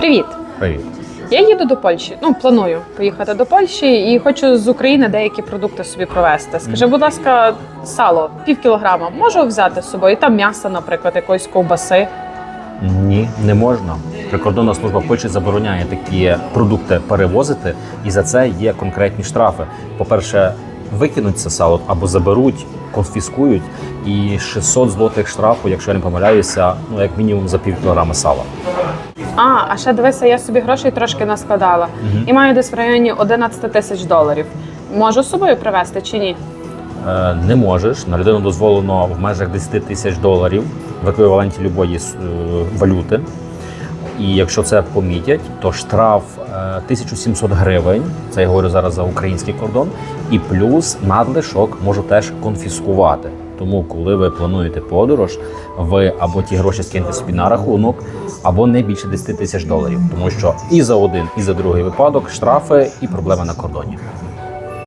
Привіт! Привіт. Я їду до Польщі. Ну, планую поїхати до Польщі і хочу з України деякі продукти собі провезти. Скажи, будь ласка, сало пів кілограма можу взяти з собою? Там м'ясо, наприклад, якоїсь ковбаси. Ні, не можна. Прикордонна служба Польщі забороняє такі продукти перевозити, і за це є конкретні штрафи. По-перше, викинуть це сало або заберуть, конфіскують, і 600 злотих штрафу, якщо я не помиляюся, ну як мінімум за пів кілограма сала. А, а ще дивися, я собі грошей трошки наскладала і маю десь в районі 11 тисяч доларів. Можу з собою привезти чи ні? Е, не можеш. На людину дозволено в межах 10 тисяч доларів в еквіваленті любої е, валюти. І якщо це помітять, то штраф е, 1700 гривень. Це я говорю зараз за український кордон, і плюс надлишок можу теж конфіскувати. Тому, коли ви плануєте подорож, ви або ті гроші скиньте собі на рахунок, або не більше 10 тисяч доларів, тому що і за один, і за другий випадок штрафи і проблеми на кордоні.